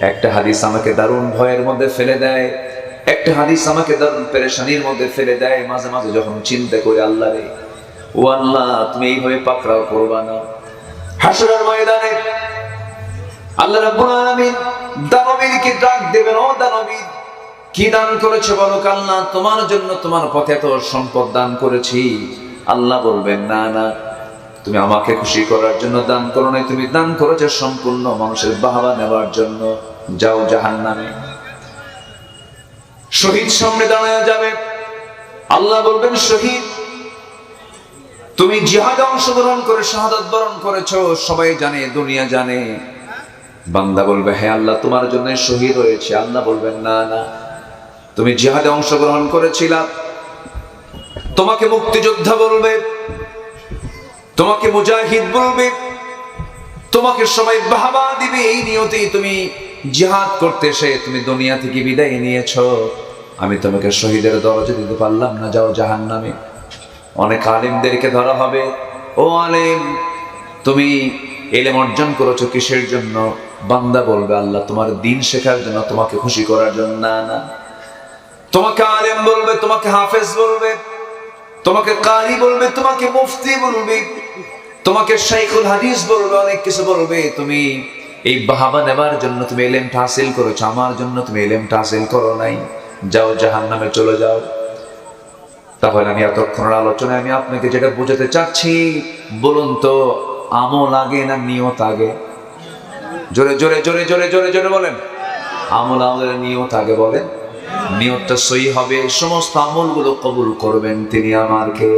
একটা হাদিস আমাকে দারুণ ভয়ের মধ্যে ফেলে দেয়, একটা হাদিস আমাকে দারুণ পেরেশানির মধ্যে ফেলে দেয়, মাঝে মাঝে যখন চিন্তা করি, আল্লাহ রে, ও আল্লাহ, তুমি এইভাবে পাকড়াও করবা না। হাসরের ময়দানে আল্লাহ রাব্বুল আলামিন দানবীরকে ডাক দেবেন, ও দানবীর, কি দান করেছে বলো আল্লাহ তোমার জন্য তোমার পথে এত সম্পদ দান করেছি। আল্লাহ বলবেন, না না তুমি আমাকে খুশি করার জন্য দান করো নাই, তুমি দান করেছ সম্পূর্ণ মানুষের বাহাবা নেওয়ার জন্য। যাও জাহান নামে শহীদ সামনে দাঁড়ায় যাবে। আল্লাহ বলবেন, শহীদ, তুমি জিহাদে অংশগ্রহণ করে শাহাদাত বরণ করেছ, সবাই জানে, দুনিয়া জানে। বান্দা বলবে হ্যাঁ আল্লাহ তোমার জন্য শহীদ হয়েছে। আল্লাহ বলবেন, না না, তুমি জিহাদে অংশগ্রহণ করেছিলা। তোমাকে মুক্তিযোদ্ধা বলবে তোমাকে মুজাহিদ বলবে, তোমাকে সবাই বাহাবা দিবে, এই নিয়তেই তুমি জিহাদ করতে এসে তুমি দুনিয়া থেকে বিদায় নিয়েছো। আমি তোমাকে শহীদের দরজা দিতে পারলাম না, যাও জাহান নামে অনেক আলেমদেরকে ধরা হবে। ও আলেম, তুমি এলেম অর্জন করেছ কিসের জন্য? বান্দা বলবে, আল্লাহ তোমার দিন শেখার জন্য, তোমাকে খুশি করার জন্য। না না। তোমাকে আলেম বলবে, তোমাকে হাফেজ বলবে, তোমাকে কারি বলবে, তোমাকে মুফতি বলবে। তোমাকে শাইখুল হাদিস বলবে, অনেক কিছু বলবে। তুমি এই বাহাবা নেবার জন্য তুমি এলেমটা হাসিল করেছ, আমার জন্য তুমি এলেমটা হাসিল করো নাই। যাও জাহান নামে চলে যাও। তাহলে আমি এতক্ষণের আলোচনায় আমি আপনাকে যেটা বোঝাতে চাচ্ছি, বলুন তো, আমল আগে না নিয়ত আগে? জোরে জোরে জোরে জোরে জোরে জোরে বলেন। আমল আমাদের নিয়ত আগে বলেন। নিয়তটা সই হবে সমস্ত আমলগুলো কবুল করবেন তিনি আমার কে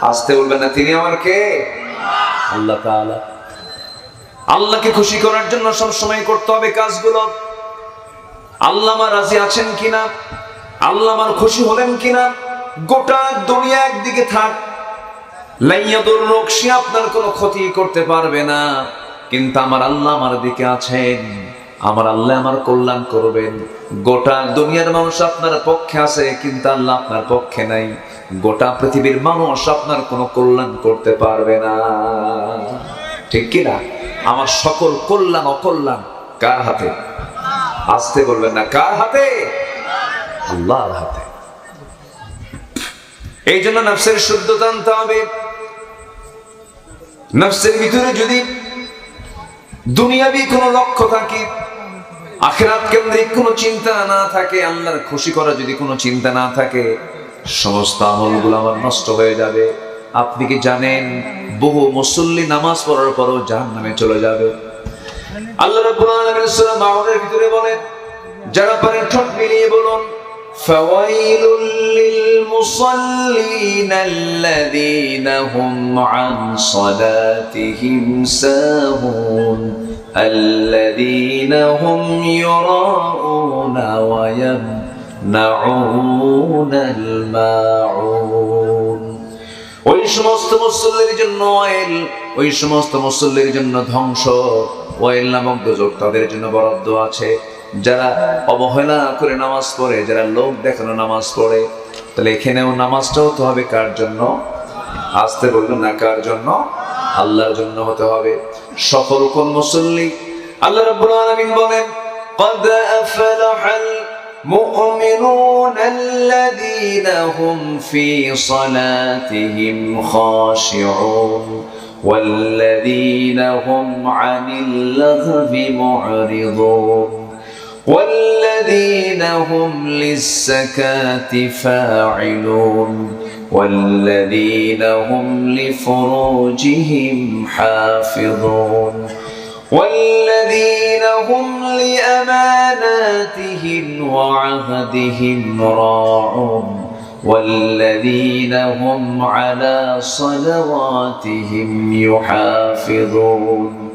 আসতে বলবেন না তিনি আমার কে আল্লাহ তাআলা। আল্লাহকে খুশি করার জন্য সব সময় করতে হবে কাজগুলো। আল্লাহ আমার রাজি আছেন কিনা? আল্লাহ আমার খুশি হলেন কিনা? গোটা দুনিয়া একদিকে থাক। লাইয়াদুর রক্সি আপনার কোনো ক্ষতি করতে পারবে না। কিন্তু আমার আল্লাহ আমার দিকে আছেন। আমার আল্লাহ আমার কল্যাণ করবেন। গোটা দুনিয়ার মানুষ আপনার পক্ষে আছে, কিন্তু আল্লাহ আপনার পক্ষে নাই। গোটা পৃথিবীর মানুষ আপনার কোনো কল্যাণ করতে পারবে না। ঠিক কিনা আমার সকল কল্যাণ অকল্যাণ কার হাতে? আসতে বলবেন না, কার হাতে? আল্লাহর হাতে। এই জন্য নফসের শুদ্ধতা আনতে হবে। নফসের ভিতরে যদি দুনিয়াবি কোনো লক্ষ্য থাকে আখেরাত কেন্দ্রিক কোনো চিন্তা না থাকে, আল্লাহর খুশি করা যদি কোনো চিন্তা না থাকে, সমস্ত আমলগুলো আমার নষ্ট হয়ে যাবে। আপনি কি জানেন, বহু মুসল্লি নামাজ পড়ার পরও জাহান নামে চলে যাবে। আল্লাহ রাব্বুল আলামিন সূরা মাউনের ভিতরে বলেন, যারা পারেন ঠোঁট মিলিয়ে বলুন فويل للمصلين الذين هم عن صلاتهم ساهون الذين هم يراءون ويمنعون الماعون ওই সমস্ত মুসল্লির জন্য ওয়েল ওই সমস্ত মুসল্লির জন্য ধ্বংস ওয়েল নামক দোজক তাদের জন্য বরাদ্দ আছে যারা অবহেলা করে নামাজ পড়ে যারা লোক দেখানো নামাজ পড়ে তাহলে এখানেও নামাজটাও তো হবে কার জন্য আসতে বলবেন না কার জন্য আল্লাহর জন্য হতে হবে সফল কোন মুসল্লি আল্লাহ রাব্বুল আলামিন বলেন قد أفلح المؤمنون الذين هم في صلاتهم خاشعون والذين هم عن اللغو معرضون والذين هم للزكاة فاعلون والذين هم لفروجهم حافظون والذين هم لأماناتهم وعهدهم راعون والذين هم على صلواتهم يحافظون.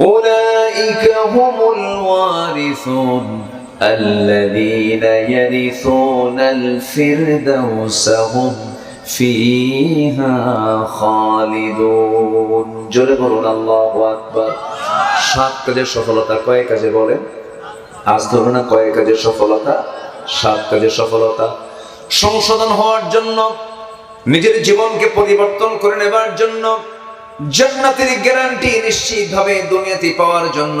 أولئك هم الوارثون الذين يرثون الفردوس هم فيها خالدون জোরে বলুন আল্লাহু আকবার সাত কাজের সফলতা কয় কাজে বলেন আজ ধরুন না কয় কাজের সফলতা সাত কাজের সফলতা সংশোধন হওয়ার জন্য নিজের জীবনকে পরিবর্তন করে নেবার জন্য জান্নাতের গ্যারান্টি নিশ্চিতভাবে দুনিয়াতে পাওয়ার জন্য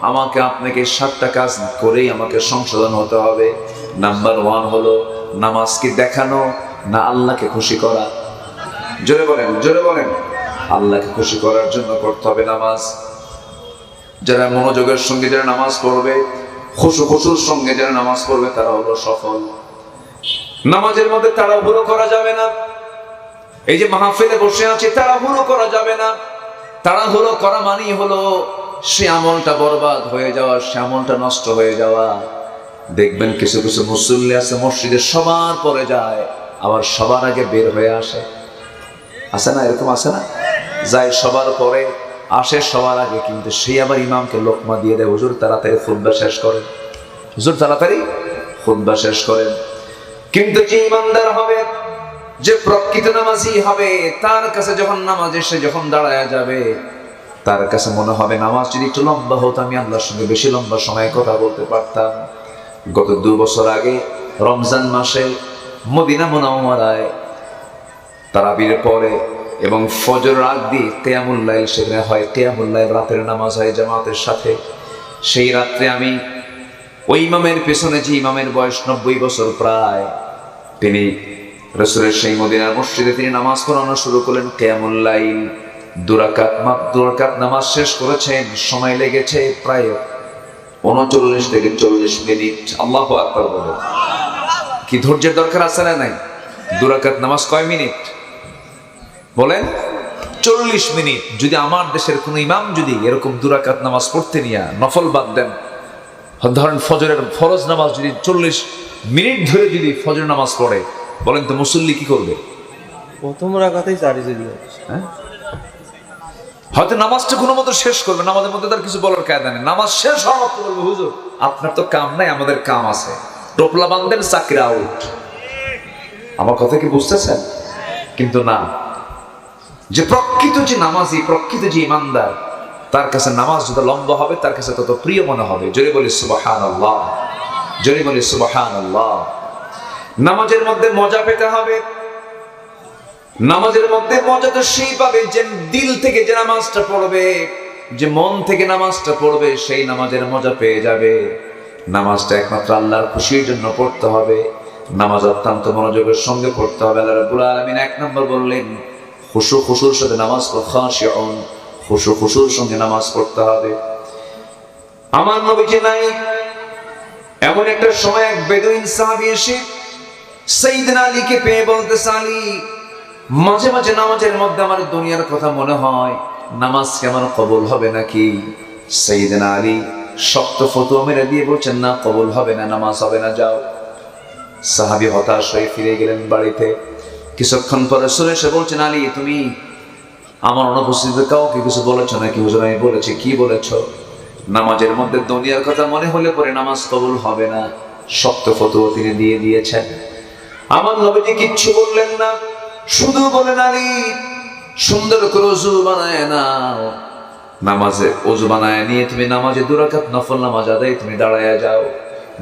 আমাকে আপনাকে সাতটা কাজ করেই আমাকে সংশোধন হতে হবে। নাম্বার ওয়ান হলো নামাজকে দেখানো, না আল্লাহকে খুশি করা। জোরে বলেন জোরে বলেন। আল্লাহকে খুশি করার জন্য করতে হবে নামাজ। যারা মনোযোগের সঙ্গে যারা নামাজ পড়বে, খুশু খুশুর সঙ্গে যারা নামাজ পড়বে, তারা হলো সফল। নামাজের মধ্যে তাড়াহুড়ো করা যাবে না। এই যে মাহফিলে বসে আছে, তাড়াহুড়ো করা যাবে না। তাড়াহুড়ো করা মানেই হলো, সে আমলটা বরবাদ হয়ে যাওয়া, সে আমলটা নষ্ট হয়ে যাওয়া। দেখবেন কিছু কিছু মুসল্লি আছে, মসজিদে সবার পরে যায়, আবার সবার আগে বের হয়ে আসে। আসে না? এরকম আছে না? যায় সবার পরে, আসে সবার আগে, কিন্তু সেই আবার ইমামকে লোকমা দিয়ে দেয়, হুজুর, তাড়াতাড়ি ফুটবা শেষ করেন। হুজুর, তাড়াতাড়ি ফুটবা শেষ করেন। কিন্তু যে ইমানদার হবে যে প্রকৃত নামাজি হবে, তার কাছে যখন নামাজ এসে যখন দাঁড়ায় যাবে, তার কাছে মনে হবে নামাজ যদি একটু লম্বা হতো, আমি আল্লাহর সঙ্গে বেশি লম্বা সময় কথা বলতে পারতাম। গত দু বছর আগে রমজান মাসে মদিনা মোনামারায় তারাবির পরে এবং ফজর রাত দিয়ে কেয়ামুল্লাইল সেখানে হয় কেয়ামুল্লাইল রাতের নামাজ হয় জামাতের সাথে। সেই রাত্রে আমি ওই ইমামের পেছনে যে ইমামের বয়স নব্বই বছর প্রায়, তিনি রসুলের সেই মদিনার মসজিদে তিনি নামাজ পড়ানো শুরু করলেন। কেয়ামুল্লাইল দুরাকাত মা দুরাকাত নামাজ শেষ করেছেন, সময় লেগেছে প্রায় উনচল্লিশ থেকে চল্লিশ মিনিট। আল্লাহ আকবর কি ধৈর্যের দরকার আছে না নাই? দুরাকাত নামাজ কয় মিনিট? বলেন, চল্লিশ মিনিট। যদি আমার দেশের কোন ইমাম যদি এরকম দুরাকাত নামাজ পড়তে নিয়ে নফল বাদ দেন, ধরেন ফজরের ফরজ নামাজ যদি চল্লিশ মিনিট ধরে যদি ফজর নামাজ পড়ে বলেন তো মুসল্লি কি করবে? প্রথম রাখাতেই চারি যদি হ্যাঁ? হয়তো নামাজটা কোনো মতো শেষ করবে নামাজের মধ্যে তার কিছু বলার কায়দা নেই। নামাজ শেষ হওয়া মাত্র বলবে হুজুর আপনার তো কাম নাই আমাদের কাম আছে। টোপলা বান্ধেন চাকরি আউট আমার কথা কি বুঝতেছেন? কিন্তু না। যে প্রকৃত যে নামাজি প্রকৃত যে ইমানদার তার কাছে নামাজ যত লম্বা হবে তার কাছে তত প্রিয় মনে হবে। জোরে বলি সুবাহান আল্লাহ জোরে বলি সুবাহান আল্লাহ নামাজের মধ্যে মজা পেতে হবে। নামাজের মধ্যে মজা তো সেই পাবে যে দিল থেকে যে নামাজটা পড়বে, যে মন থেকে নামাজটা পড়বে, সেই নামাজের মজা পেয়ে যাবে। নামাজটা একমাত্র আল্লাহর খুশির জন্য পড়তে হবে। নামাজ অত্যন্ত মনোযোগের সঙ্গে পড়তে হবে। আল্লাহ রাব্বুল আলামিন এক নম্বর বললেন, খুশু খুশুর সাথে নামাজ খাশিউন, খুশু খুশুর সঙ্গে নামাজ পড়তে হবে। আমার নবীজি নাই। এমন একটা সময় এক বেদুইন সাহাবী এসে সাইয়েদনা আলীকে পেয়ে বলতেছে, আলী, মাঝে মাঝে নামাজের মধ্যে আমার দুনিয়ার কথা মনে হয়, নামাজ কেমন কবুল হবে নাকি? সাইয়েদনা আলী শক্ত ফতুয়া মেরে দিয়ে বলছেন, না, কবুল হবে না, নামাজ হবে না, যাও। সাহাবী হতাশ হয়ে ফিরে গেলেন বাড়িতে। কিছুক্ষণ পরে শুনে এসে বলছেন, আলী, তুমি আমার অনুপস্থিতিতে কাউকে কিছু বলেছ নাকি? হুজুর, আমি বলেছি, কি বলেছ? নামাজের মধ্যে দুনিয়ার কথা মনে হলে পরে নামাজ কবুল হবে না। শক্ত ফতুয়া তিনি দিয়ে দিয়েছেন। আমার নবীজি কিচ্ছু বললেন না। শুধু বলেন, আলী, সুন্দর করে অজু বানায় না নামাজে অজু বানায় নিয়ে তুমি নামাজে দুরাকাত নফল নামাজ আদায় তুমি দাঁড়ায় যাও।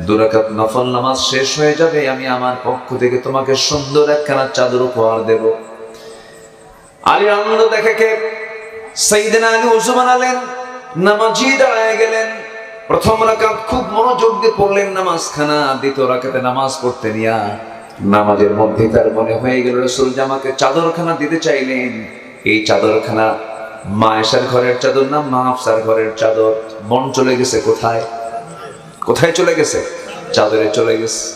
দুরাকাত নফল নামাজ শেষ হয়ে যাবে, আমি আমার পক্ষ থেকে তোমাকে সুন্দর একখানা চাদর উপহার দেব। আলীর আনন্দ দেখে কে? সাইদিন আলী উজু বানালেন, নামাজি দাঁড়ায় গেলেন। প্রথম রাকাত খুব মনোযোগ দিয়ে পড়লেন, নামাজখানা, দ্বিতীয় রাকাতে নামাজ পড়তে নিয়া নামাজের মধ্যে তার মনে হয়ে গেল, রসুল জামাকে চাদরখানা দিতে চাইলেন। এই চাদরখানা মায়েশার ঘরের চাদর না মা আফসার ঘরের চাদর? মন চলে গেছে কোথায়? কোথায় চলে গেছে? চাদরে চলে গেছে।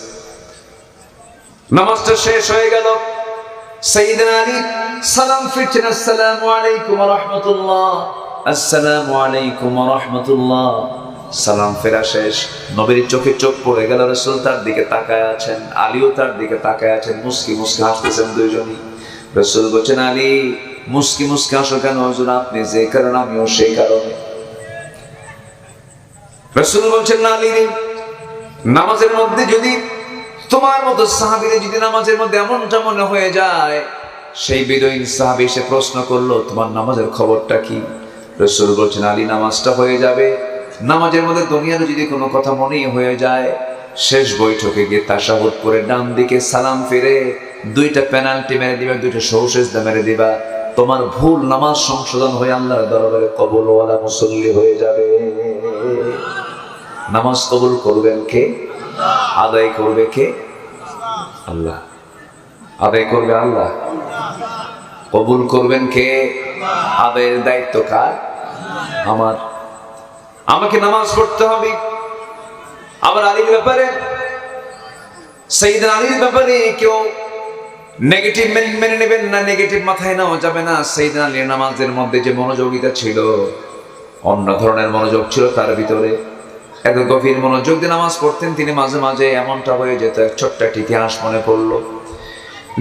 নামাজটা শেষ হয়ে গেল। সাইয়েদনা আলী, সালাম ফিরছেন, আসসালামু আলাইকুম রাহমাতুল্লাহ। আসসালামু আলাইকুম রাহমাতুল্লাহ। সালাম ফেরা শেষ। নবীর চোখে চোখ পড়ে গেল রাসূল তার দিকে তাকায় আছেন, আলীও তার দিকে তাকায় আছেন, মুস্কি মুস্কি হাসতেছেন দুইজনই। রাসূল বলছেন, আলী, মুস্কি মুস্কি হাসো কেন হুজুর? আপনি যে কারণ, আমিও সেই কারণে। রাসূল বলছেন, না আলী নামাজের মধ্যে যদি তোমার মতো সাহাবিরে যদি নামাজের মধ্যে এমনটা মনে হয়ে যায়, সেই বিদয়ীন সাহাবি এসে প্রশ্ন করল, তোমার নামাজের খবরটা কি? রসুল বলছেন, আলী, নামাজটা হয়ে যাবে। নামাজের মধ্যে দুনিয়ার যদি কোনো কথা মনেই হয়ে যায়, শেষ বৈঠকে গিয়ে তাসাহুদ করে ডান দিকে সালাম ফিরে, দুইটা পেনাল্টি মেরে দিবা, দুইটা সৌসেজদা মেরে দিবা, তোমার ভুল নামাজ সংশোধন হয়ে আল্লাহর দরবারে কবলওয়ালা মুসল্লি হয়ে যাবে। নামাজ কবুল করবেন কে? আদায় করবে কে? আল্লাহ। আদায় করবে আল্লাহ। কবুল করবেন কে? আদায়ের দায়িত্ব কার? আমার। আমাকে নামাজ পড়তে হবে। আবার আলীর ব্যাপারে সেইদিন আলীর ব্যাপারে কেউ নেগেটিভ মেনে নেবেন না নেগেটিভ মাথায় নেওয়া যাবে না। সেইদিন আলীর নামাজের মধ্যে যে মনোযোগিতা ছিল, অন্য ধরনের মনোযোগ ছিল তার ভিতরে। এত গভীর মনোযোগ দিয়ে নামাজ পড়তেন, তিনি মাঝে মাঝে এমনটা হয়ে যেত, এক ছোট্ট একটা ইতিহাস মনে পড়ল।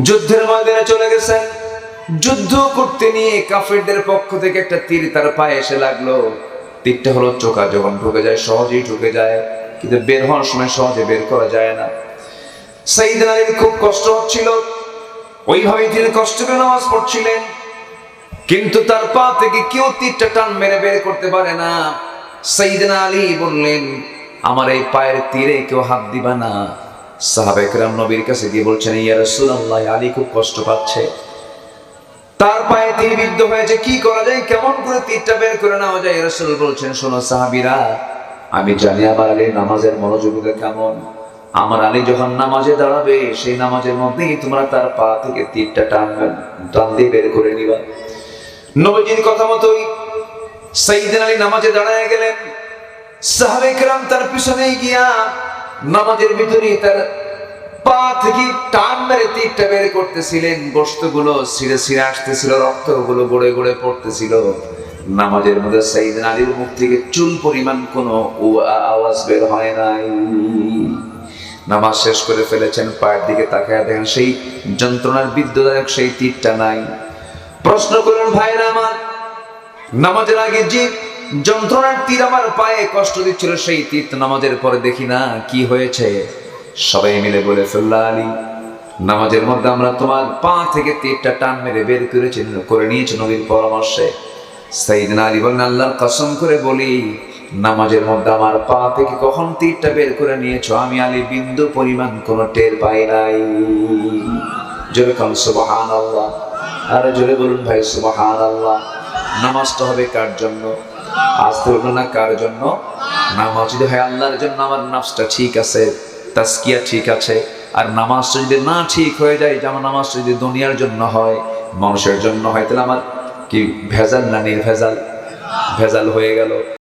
যুদ্ধের ময়দানে চলে গেছেন। যুদ্ধ করতে নিয়ে কাফিরদের পক্ষ থেকে একটা তীর তার পায়ে এসে লাগল। তীরটা হলো চোখা, যখন ঢুকে যায় সহজেই ঢুকে যায়, কিন্তু বের হওয়ার সময় সহজে বের করা যায় না। সাইদিন আলীর খুব কষ্ট হচ্ছিল, ওইভাবেই তিনি কষ্ট করে নামাজ পড়ছিলেন, কিন্তু তার পা থেকে কেউ তীরটা টান মেরে বের করতে পারে না। সাইদিন আলী বললেন, আমার এই পায়ের তীরে কেউ হাত দিবা না। সাহাবেকরাম নবীর কাছে গিয়ে বলছেন, ইয়া রাসূলুল্লাহ, আলী খুব কষ্ট পাচ্ছে। তার পায়ে তীর বিদ্ধ হয়েছে কি করা যায়, কেমন করে তীরটা বের করে নেওয়া যায়, রাসূল বলছেন, শোনো সাহাবীরা, আমি জানি আমার আলীর নামাজের মনোযোগিতা কেমন। আমার আলী যখন নামাজে দাঁড়াবে, সেই নামাজের মধ্যেই তোমরা তার পা থেকে তীরটা টানবে টান দিয়ে বের করে নিবা। নবীজির কথা মতোই সাইদিন আলী নামাজে দাঁড়ায় গেলেন। সাহাবে কেরাম তার পিছনে গিয়া নামাজের ভিতরে তার পা থেকে টান মেরে তীরটা বের করতেছিলেন গোস্তগুলো ছিঁড়ে ছিঁড়ে আসতেছিল, রক্তগুলো গড়ে গড়ে পড়তেছিল। নামাজের মধ্যে সাইদিন আলীর মুখ থেকে চুল পরিমাণ কোনো আওয়াজ বের হয় নাই। নামাজ শেষ করে ফেলেছেন, পায়ের দিকে তাকায় দেখেন সেই যন্ত্রণার বিদ্যুদায়ক সেই তীরটা নাই। প্রশ্ন করলেন ভাইরা আমার, নামাজের আগে যে যন্ত্রণার তীর আমার পায়ে কষ্ট দিচ্ছিল, সেই তীর নামাজের পরে দেখি না, কি হয়েছে? সবাই মিলে বলে ফেললা আলী নামাজের মধ্যে আমরা তোমার পা থেকে তীরটা টান মেরে বের করেছি, করে নিয়েছি নবীর পরামর্শে। সাইদিন আলী বলেন আল্লাহর কসম করে বলি, নামাজের মধ্যে আমার পা থেকে কখন তীরটা বের করে নিয়েছো? আমি আলী বিন্দু পরিমাণ কোনো টের পাই নাই। জোরে কাল সুবহান আল্লাহ আরে জোরে বলুন ভাই সুবহান আল্লাহ নামাজটা হবে কার জন্য? আসতে হলো না কার জন্য? নামাজ যদি হয় আল্লাহর জন্য, আমার নামাজটা ঠিক আছে। তাস্কিয়া ঠিক আছে, আর নামাজ যদি না ঠিক হয়ে যায়, যেমন নামাজ যদি দুনিয়ার জন্য হয়, মানুষের জন্য হয়, তাহলে আমার কি ভেজাল না নির্ভেজাল? ভেজাল হয়ে গেল।